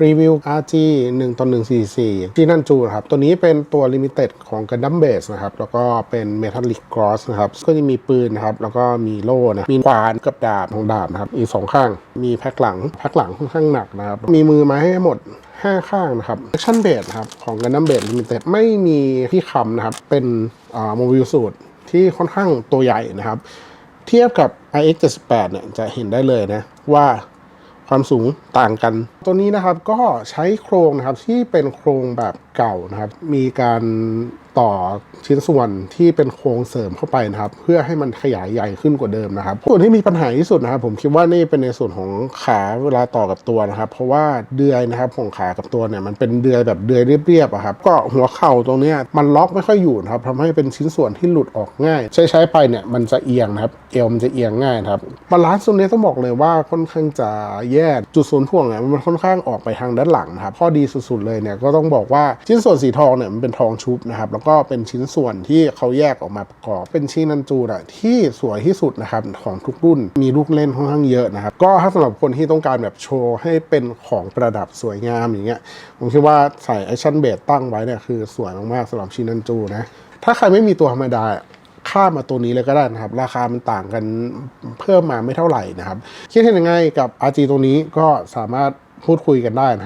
รีวิว RG 1ต่อ144 ที่นั่นจูนะครับ ตัวนี้เป็นตัว Limited ของ Gundam Base นะครับ แล้วก็เป็น Metallic Cross นะครับ ก็จะมีปืนนะครับ แล้วก็มีโล่นะ มีขวานกับดาบของดาบนะครับ อีกสองข้าง มีแพ็คหลัง แพ็คหลังค่อนข้างหนักนะครับ มีมือไม้ให้หมด 5 ข้างนะครับ Action Base นะครับ ของ Gundam Base Limited ไม่มีที่คำนะครับ เป็นโมบิลสูตรที่ค่อนข้างตัวใหญ่นะครับ เทียบกับ iX 78 เนี่ย จะเห็นได้เลยนะว่า ความสูงต่างกัน ตัวนี้นะครับก็ใช้โครงนะครับที่เป็นโครงแบบเก่านะครับ มีการต่อชิ้นส่วนที่เป็นโครงเสริมเข้าไปนะครับ เพื่อให้มันขยายใหญ่ขึ้นกว่าเดิมนะครับ ส่วนที่มีปัญหาที่สุดนะครับ ผมคิดว่านี่เป็นในส่วนของขาเวลาต่อกับตัวนะครับ เพราะว่าเดือยนะครับของขากับตัวเนี่ยมันเป็นเดือยแบบเดือยเรียบๆอะครับก็หัวเข่าตรงเนี้ยมันล็อกไม่ค่อยอยู่นะครับทำให้เป็นชิ้นส่วนที่หลุดออกง่าย ใช้ใช้ไปเนี่ยมันจะเอียงนะครับเอวมันจะเอียงง่ายครับบาลานซ์ตรงนี้ต้องบอกเลยว่าค่อนข้างจะแย่จุดศูนย์ถ่วงเนี่ยมันค่อนข้างออกไปทางด้านหลังนะครับข้อดีสุดๆเลยเนี่ยก็ต้องบอกว่าชิ้นส่วนสีทองเนี่ยมันเป็นทองชุบนะครับแล้วก็เป็นชิ้นส่วนที่เขาแยกออกมาประกอบ เป็นชิ้นนันจูอะที่สวยที่สุดนะครับของทุกรุ่นมีลูกเล่นค่อนข้างเยอะนะครับ ก็ถ้าสำหรับคนที่ต้องการแบบโชว์ให้เป็นของประดับสวยงามอย่างเงี้ยผมคิดว่าใส่แอคชั่นเบสตั้งไว้เนี่ยคือสวยมากๆสำหรับชิ้นันจูนะถ้าใครไม่มีตัวธรรมดาข้ามมาตัวนี้เลยก็ได้นะครับ ราคามันต่างกันเพิ่มมาไม่เท่าไหร่นะครับ คิดเห็นยังไงกับ RG ตัวนี้ก็สามารถพูดคุยกันได้นะครับ